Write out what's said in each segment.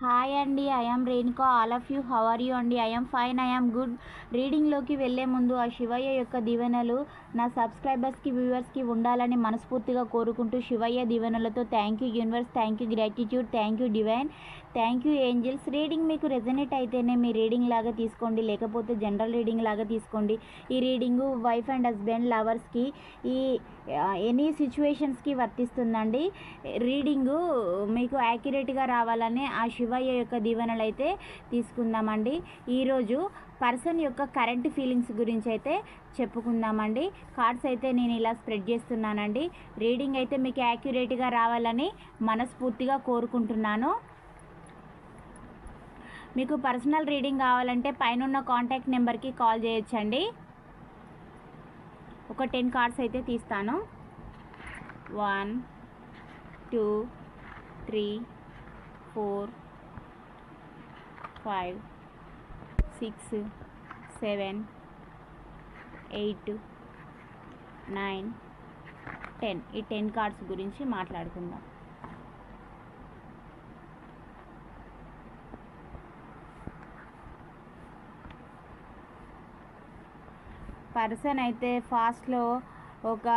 Hi అండి I'm Renuka all of you how are you అండి I'm fine I'm good రీడింగ్లోకి వెళ్ళే ముందు ఆ శివయ్య యొక్క దీవెనలు నా సబ్స్క్రైబర్స్కి వ్యూవర్స్కి ఉండాలని మనస్ఫూర్తిగా కోరుకుంటూ శివయ్య దీవెనలతో thank you universe thank you gratitude thank you divine thank you angels. Reading మీకు రెజనేట్ అయితేనే మీ రీడింగ్ లాగా తీసుకోండి లేకపోతే జనరల్ రీడింగ్ లాగా తీసుకోండి. ఈ రీడింగు వైఫ్ అండ్ హస్బెండ్ లవర్స్కి ఈ ఎనీ సిచ్యువేషన్స్కి వర్తిస్తుందండి. రీడింగు మీకు యాక్యురేట్గా రావాలని ఆ శివయ్య యొక్క దీవెనలు అయితే తీసుకుందామండి. ఈరోజు పర్సన్ యొక్క కరెంట్ ఫీలింగ్స్ గురించి అయితే చెప్పుకుందామండి. కార్డ్స్ అయితే నేను ఇలా స్ప్రెడ్ చేస్తున్నానండి. రీడింగ్ అయితే మీకు యాక్యురేట్గా రావాలని మనస్ఫూర్తిగా కోరుకుంటున్నాను. మీకు పర్సనల్ రీడింగ్ కావాలంటే పైన కాంటాక్ట్ నెంబర్కి కాల్ చేయొచ్చండి. ఒక టెన్ కార్డ్స్ అయితే తీస్తాను. One two three four five six seven eight nine ten. ఈ టెన్ కార్డ్స్ గురించి మాట్లాడుకుందాం. పర్సన్ అయితే ఫాస్ట్లో ఒక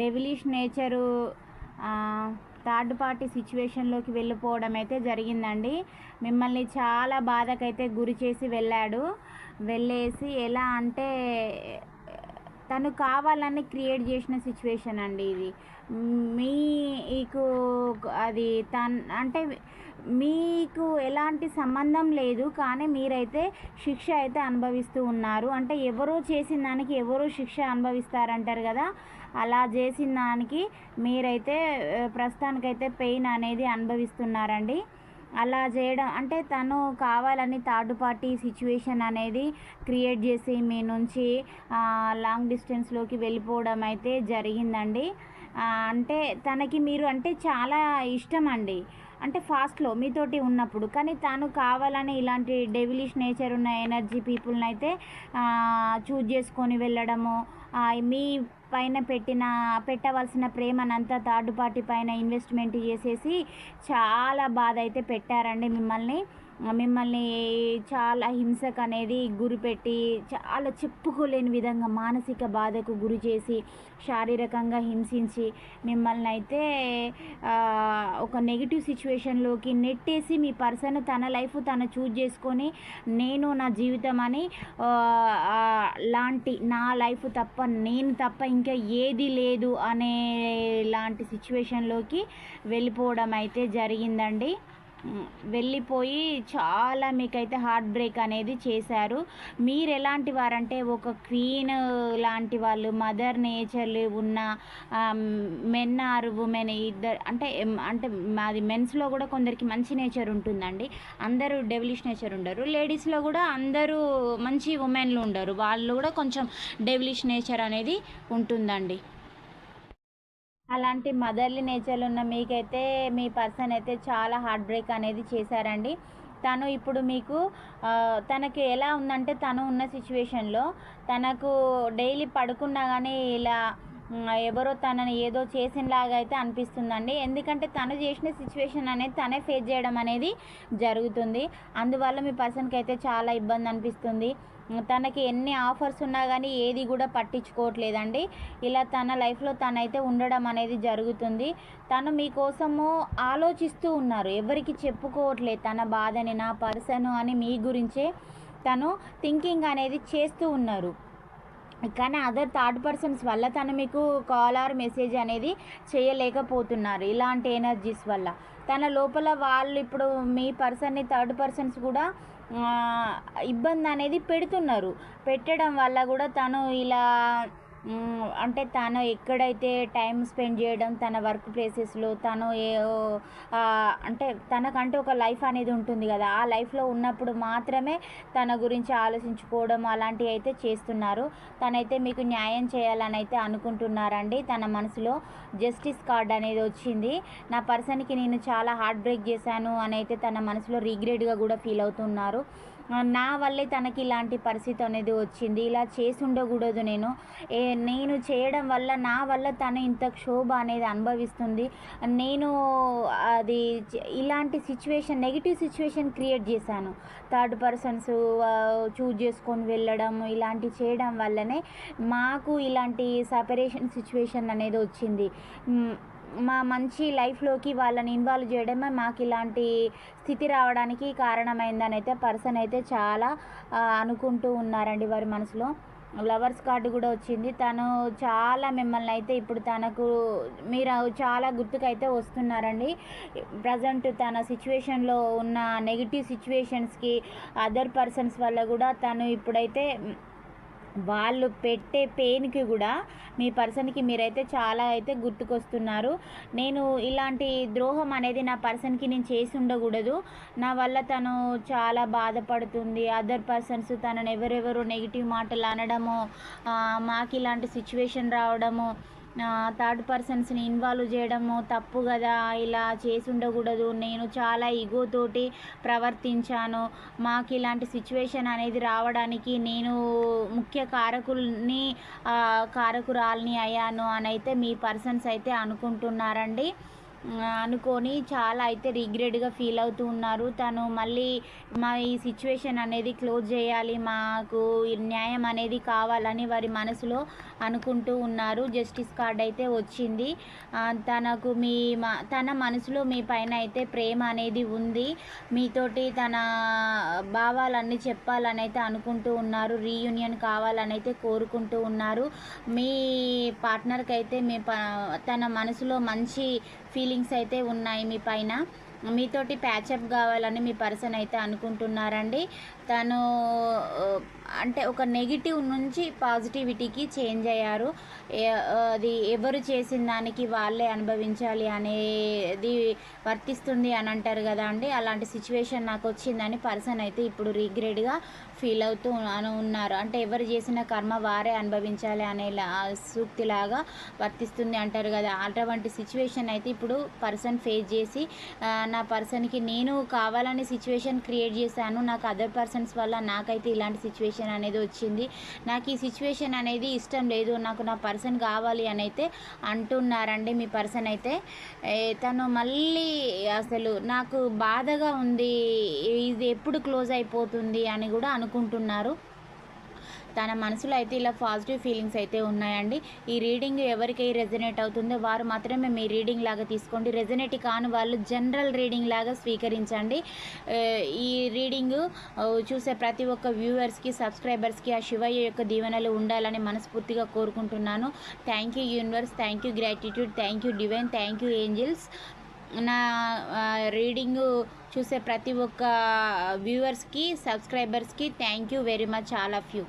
డెవిలిష్ నేచరు థర్డ్ పార్టీ సిచ్యువేషన్లోకి వెళ్ళిపోవడం అయితే జరిగిందండి. మిమ్మల్ని చాలా బాధకైతే గురి చేసి వెళ్ళాడు. వెళ్ళేసి ఎలా అంటే తను కావాలని క్రియేట్ చేసిన సిచ్యువేషన్ అండి ఇది. మీకు అది తన్ అంటే మీకు ఎలాంటి సంబంధం లేదు కానీ మీరైతే శిక్ష అయితే అనుభవిస్తూ ఉన్నారు. అంటే ఎవరో చేసిన దానికి ఎవరో శిక్ష అనుభవిస్తారంటారు కదా? అలా చేసిన దానికి మీరైతే ప్రస్తుతానికైతే పెయిన్ అనేది అనుభవిస్తున్నారండి. అలా చేయడం అంటే తను కావాలని థర్డ్ పార్టీ సిచ్యువేషన్ అనేది క్రియేట్ చేసి మీ నుంచి లాంగ్ డిస్టెన్స్లోకి వెళ్ళిపోవడం అయితే జరిగిందండి. అంటే తనకి మీరు అంటే చాలా ఇష్టం అండి అంటే ఫాస్ట్లో మీతోటి ఉన్నప్పుడు. కానీ తను కావాలని ఇలాంటి డెవిలిష్ నేచర్ ఉన్న ఎనర్జీ పీపుల్ని అయితే చూజ్ చేసుకొని వెళ్ళడము మీ పైన పెట్టిన పెట్టవలసిన ప్రేమనంతా థర్డ్ పార్టీ పైన ఇన్వెస్ట్మెంట్ చేసేసి చాలా బాధ అయితే పెట్టారండి మిమ్మల్ని. మిమ్మల్ని చాలా హింసకు అనేది గురిపెట్టి చాలా చెప్పుకోలేని విధంగా మానసిక బాధకు గురి చేసి శారీరకంగా హింసించి మిమ్మల్ని అయితే ఒక నెగిటివ్ సిచ్యువేషన్లోకి నెట్టేసి మీ పర్సన్ తన లైఫ్ తను చూజ్ చేసుకొని నేను నా జీవితం అని లాంటి నా లైఫ్ తప్ప నేను తప్ప ఇంకా ఏది లేదు అనే లాంటి సిచ్యువేషన్లోకి వెళ్ళిపోవడం అయితే జరిగిందండి. వెళ్ళిపోయి చాలా మీకైతే హార్ట్ బ్రేక్ అనేది చేశారు. మీరు ఎలాంటి వారంటే ఒక క్వీన్ లాంటి వాళ్ళు మదర్ నేచర్లు ఉన్న మెన్ ఆర్ ఉమెన్ ఇద్దరు అంటే అంటే మాది మెన్స్లో కూడా కొందరికి మంచి నేచర్ ఉంటుందండి. అందరూ డెవిలిష్ నేచర్ ఉండరు. లేడీస్లో కూడా అందరూ మంచి ఉమెన్లు ఉండరు. వాళ్ళు కూడా కొంచెం డెవిలిష్ నేచర్ అనేది ఉంటుందండి. అలాంటి మదర్లీ నేచర్లు ఉన్న మీకైతే మీ పర్సన్ అయితే చాలా హార్ట్ బ్రేక్ అనేది చేశారండి. తను ఇప్పుడు మీకు తనకి ఎలా ఉందంటే తను ఉన్న సిచ్యువేషన్లో తనకు డైలీ పడుకున్నా కానీ ఇలా ఎవరో తనని ఏదో చేసినలాగా అయితే అనిపిస్తుందండి. ఎందుకంటే తను చేసిన సిచ్యువేషన్ అనేది తనే ఫేస్ చేయడం అనేది జరుగుతుంది. అందువల్ల మీ పర్సన్కి అయితే చాలా ఇబ్బంది అనిపిస్తుంది. తనకి ఎన్ని ఆఫర్స్ ఉన్నా కానీ ఏది కూడా పట్టించుకోవట్లేదండి. ఇలా తన లైఫ్లో తనైతే ఉండడం అనేది జరుగుతుంది. తను మీకోసము ఆలోచిస్తూ ఉన్నారు. ఎవరికి చెప్పుకోవట్లేదు తన బాధని నా పర్సను అని మీ గురించే తను థింకింగ్ అనేది చేస్తూ ఉన్నారు. కానీ అదర్ థర్డ్ పర్సన్స్ వల్ల తను మీకు కాల్ ఆర్ మెసేజ్ అనేది చేయలేకపోతున్నారు ఇలాంటి ఎనర్జీస్ వల్ల. తన లోపల వాళ్ళు ఇప్పుడు మీ పర్సన్ని థర్డ్ పర్సన్స్ కూడా ఇబ్బంది అనేది పెడుతున్నారు. పెట్టడం వల్ల కూడా తను ఇలా అంటే తను ఎక్కడైతే టైం స్పెండ్ చేయడం తన వర్క్ ప్లేసెస్లో తను ఏ అంటే తనకంటే ఒక లైఫ్ అనేది ఉంటుంది కదా. ఆ లైఫ్లో ఉన్నప్పుడు మాత్రమే తన గురించి ఆలోచించుకోవడం అలాంటివి అయితే చేస్తున్నారు. తనైతే మీకు న్యాయం చేయాలని అయితే అనుకుంటున్నారండి. తన మనసులో జస్టిస్ కార్డ్ అనేది వచ్చింది. నా పర్సన్కి నేను చాలా హార్ట్ బ్రేక్ చేశాను అని అయితే తన మనసులో రిగ్రెట్గా కూడా ఫీల్ అవుతున్నారు. నా వల్లే తనకి ఇలాంటి పరిస్థితి అనేది వచ్చింది. ఇలా చేసి ఉండకూడదు నేను. ఏ నేను చేయడం వల్ల నా వల్ల తను ఇంత క్షోభ అనేది అనుభవిస్తుంది. నేను అది ఇలాంటి సిచ్యువేషన్ నెగిటివ్ సిచ్యువేషన్ క్రియేట్ చేశాను. థర్డ్ పర్సన్స్ చూజ్ చేసుకొని వెళ్ళడం ఇలాంటి చేయడం వల్లనే మాకు ఇలాంటి సపరేషన్ సిచ్యువేషన్ అనేది వచ్చింది. మా మంచి లైఫ్లోకి వాళ్ళని ఇన్వాల్వ్ చేయడమే మాకు ఇలాంటి స్థితి రావడానికి కారణమైందని అయితే పర్సన్ అయితే చాలా అనుకుంటూ ఉన్నారండి వారి మనసులో. లవర్స్ కార్డు కూడా వచ్చింది. తను చాలా మిమ్మల్ని అయితే ఇప్పుడు తనకు మీరు చాలా గుర్తుకైతే వస్తున్నారండి. ప్రజెంట్ తన సిచ్యువేషన్లో ఉన్న నెగిటివ్ సిచ్యువేషన్స్కి అదర్ పర్సన్స్ వల్ల కూడా తను ఇప్పుడైతే వాళ్ళు పెట్టే పెయిన్కి కూడా మీ పర్సన్కి మీరైతే చాలా అయితే గుర్తుకొస్తున్నారు. నేను ఇలాంటి ద్రోహం అనేది నా పర్సన్కి నేను చేసి ఉండకూడదు. నా వల్ల తను చాలా బాధపడుతుంది. అదర్ పర్సన్స్ తనను ఎవరెవరు నెగిటివ్ మాటలు అనడము మాకు ఇలాంటి సిచ్యువేషన్ రావడము థర్డ్ పర్సన్స్ని ఇన్వాల్వ్ చేయడము తప్పు కదా ఇలా చేసి ఉండకూడదు. నేను చాలా ఈగోతోటి ప్రవర్తించాను. మాకు ఇలాంటి సిచ్యువేషన్ అనేది రావడానికి నేను ముఖ్య కారకుల్ని కారకురాల్ని అయ్యాను అని అయితే మీ పర్సన్స్ అయితే అనుకుంటున్నారండి. అనుకొని చాలా అయితే రిగ్రెట్గా ఫీల్ అవుతూ ఉన్నారు. తను మళ్ళీ మా ఈ సిచ్యువేషన్ అనేది క్లోజ్ చేయాలి. మాకు ఈ న్యాయం అనేది కావాలని వారి మనసులో అనుకుంటూ ఉన్నారు. జస్టిస్ కార్డ్ అయితే వచ్చింది. తనకు మీ మ- తన మనసులో మీ పైన అయితే ప్రేమ అనేది ఉంది. మీతోటి తన భావాలన్నీ చెప్పాలని అయితే అనుకుంటూ ఉన్నారు. రీయూనియన్ కావాలని అయితే కోరుకుంటూ ఉన్నారు. మీ పార్ట్నర్కి అయితే మీ ప తన మనసులో మంచి ఫీలింగ్స్ అయితే ఉన్నాయి మీ పైన. మీతోటి ప్యాచప్ కావాలని మీ పర్సన్ అయితే అనుకుంటున్నారండి. తను అంటే ఒక నెగిటివ్ నుంచి పాజిటివిటీకి చేంజ్ అయ్యారు. అది ఎవరు చేసిన దానికి వాళ్ళే అనుభవించాలి అనేది వర్తిస్తుంది అని అంటారు కదా అండి. అలాంటి సిచ్యువేషన్ నాకు వచ్చిందని పర్సన్ అయితే ఇప్పుడు రిగ్రెట్గా ఫీల్ అవుతూ అని ఉన్నారు. అంటే ఎవరు చేసిన కర్మ వారే అనుభవించాలి అనే సూక్తిలాగా వర్తిస్తుంది అంటారు కదా. అటువంటి సిచ్యువేషన్ అయితే ఇప్పుడు పర్సన్ ఫేస్ చేసి నా పర్సన్కి నేను కావాలని సిచ్యువేషన్ క్రియేట్ చేశాను. నాకు అదర్ పర్సన్స్ వల్ల నాకైతే ఇలాంటి సిచ్యువేషన్ అనేది వచ్చింది. నాకు ఈ సిచ్యువేషన్ అనేది ఇష్టం లేదు. నాకు నా పర్సన్ కావాలి అని అయితే అంటున్నారండి మీ పర్సన్ అయితే. తను మళ్ళీ అసలు నాకు బాధగా ఉంది. ఇది ఎప్పుడు క్లోజ్ అయిపోతుంది అని కూడా అనుకుంటున్నారు. తన మనసులో అయితే ఇలా పాజిటివ్ ఫీలింగ్స్ అయితే ఉన్నాయండి. ఈ రీడింగ్ ఎవరికి రెజనేట్ అవుతుందో వారు మాత్రమే మీ రీడింగ్ లాగా తీసుకోండి. రెజనేట్ కాని వాళ్ళు జనరల్ రీడింగ్ లాగా స్వీకరించండి. ఈ రీడింగ్ చూసే ప్రతి ఒక్క వ్యూవర్స్కి సబ్స్క్రైబర్స్కి ఆ శివయ్య యొక్క దీవెనలు ఉండాలని మనస్ఫూర్తిగా కోరుకుంటున్నాను. Thank you universe thank you gratitude thank you divine thank you angels. నా రీడింగ్ చూసే ప్రతి ఒక్క వ్యూవర్స్కి సబ్స్క్రైబర్స్కి thank you very much all of you.